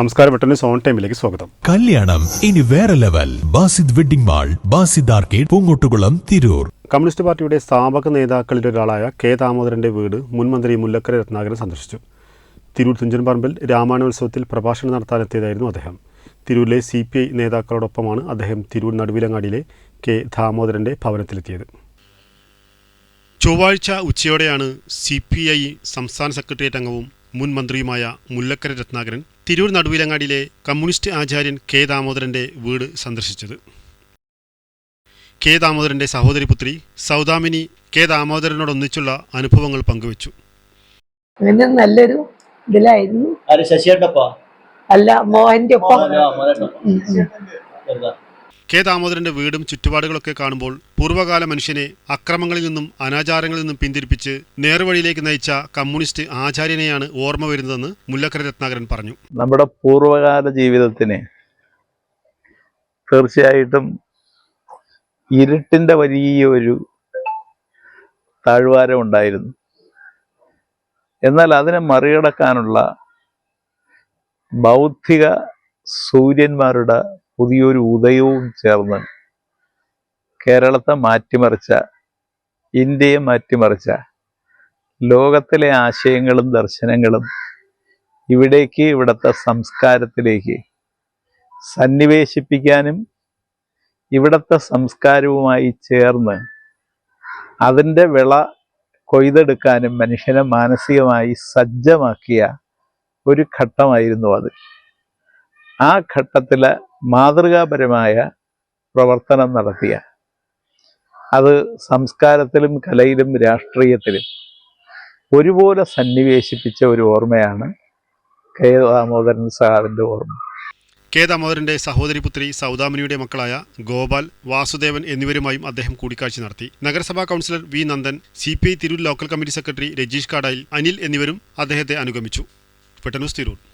നമസ്കാരം പെട്ടെന്ന് സോൺ ടൈമിലേക്ക് സ്വാഗതം. കല്യാണം ഇനി വേറെ level. Basid wedding mall Basid arcade Poongottukulam Tirur. Communist പാർട്ടിയുടെ സ്ഥാപക നേതാക്കളിലൊരാളായ കെ ദാമോദരന്റെ വീട് മുൻ മന്ത്രി മുല്ലക്കര രത്നാകരൻ സന്ദർശിച്ചു. തിരൂർ തുഞ്ചൻ പറമ്പിൽ രാമായണോത്സവത്തിൽ പ്രഭാഷണം നടത്താനെത്തിയതായിരുന്നു അദ്ദേഹം. തിരൂരിലെ സി പി ഐ നേതാക്കളോടൊപ്പമാണ് അദ്ദേഹം തിരൂർ നടുവിലങ്ങാടിയിലെ കെ ദാമോദരന്റെ ഭവനത്തിലെത്തിയത്. ചൊവ്വാഴ്ച ഉച്ചയോടെയാണ് സി പി ഐ സംസ്ഥാന സെക്രട്ടേറിയറ്റ് അംഗവും മുൻ മന്ത്രിയുമായ മുല്ലക്കര രത്നാകരൻ തിരൂർ നടുവിലങ്ങാടിയിലെ കമ്മ്യൂണിസ്റ്റ് ആചാര്യൻ കെ ദാമോദരന്റെ വീട് സന്ദർശിച്ചത്. കെ ദാമോദരന്റെ സഹോദരി പുത്രി സൗദാമിനി കെ ദാമോദരനോടൊന്നിച്ചുള്ള അനുഭവങ്ങൾ പങ്കുവച്ചു. അങ്ങനെ നല്ലൊരു ഇതിലായിരുന്നു. അല്ല മോഹന്റെ ഒപ്പം കെ ദാമോദരന്റെ വീടും ചുറ്റുപാടുകളൊക്കെ കാണുമ്പോൾ പൂർവകാല മനുഷ്യനെ അക്രമങ്ങളിൽ നിന്നും അനാചാരങ്ങളിൽ നിന്നും പിന്തിരിപ്പിച്ച് നേർവഴിയിലേക്ക് നയിച്ച കമ്മ്യൂണിസ്റ്റ് ആചാര്യനെയാണ് ഓർമ്മ വരുന്നതെന്ന് മുല്ലക്കര രത്നാകരൻ പറഞ്ഞു. നമ്മുടെ പൂർവകാല ജീവിതത്തിന് തീർച്ചയായിട്ടും ഇരുട്ടിന്റെ വലിയ ഒരു താഴ്വാരം ഉണ്ടായിരുന്നു. എന്നാൽ അതിനെ മറികടക്കാനുള്ള ബൗദ്ധിക സൂര്യന്മാരുടെ പുതിയൊരു ഉദയവും ചേർന്ന് കേരളത്തെ മാറ്റിമറിച്ച ഇന്ത്യയെ മാറ്റിമറിച്ച ലോകത്തിലെ ആശയങ്ങളും ദർശനങ്ങളും ഇവിടേക്ക് ഇവിടുത്തെ സംസ്കാരത്തിലേക്ക് സന്നിവേശിപ്പിക്കാനും ഇവിടുത്തെ സംസ്കാരവുമായി ചേർന്ന് അതിന്റെ വിള കൊയ്തെടുക്കാനും മനുഷ്യനെ മാനസികമായി സജ്ജമാക്കിയ ഒരു ഘട്ടമായിരുന്നു അത്. ആ ഘട്ടത്തിൽ മാതൃകാപരമായ പ്രവർത്തനം നടത്തിയ. അത് സംസ്കാരത്തിലും കലയിലും രാഷ്ട്രീയത്തിലും ഒരുപോലെ സന്നിവേശിപ്പിച്ച ഒരു ഓർമ്മയാണ് കെ. ദാമോദരൻ സാറിന്റെ ഓർമ്മ. കെ. ദാമോദരന്റെ സഹോദരി പുത്രി സൗദാമിനിയുടെ മക്കളായ ഗോപാൽ വാസുദേവൻ എന്നിവരുമായും അദ്ദേഹം കൂടിക്കാഴ്ച നടത്തി. നഗരസഭാ councillor V. Nandan C. P. I. Tirur local committee secretary Rajeesh Kadayil Anil എന്നിവരും അദ്ദേഹത്തെ അനുഗമിച്ചു. പെട്ടെന്ന് തിരൂർ.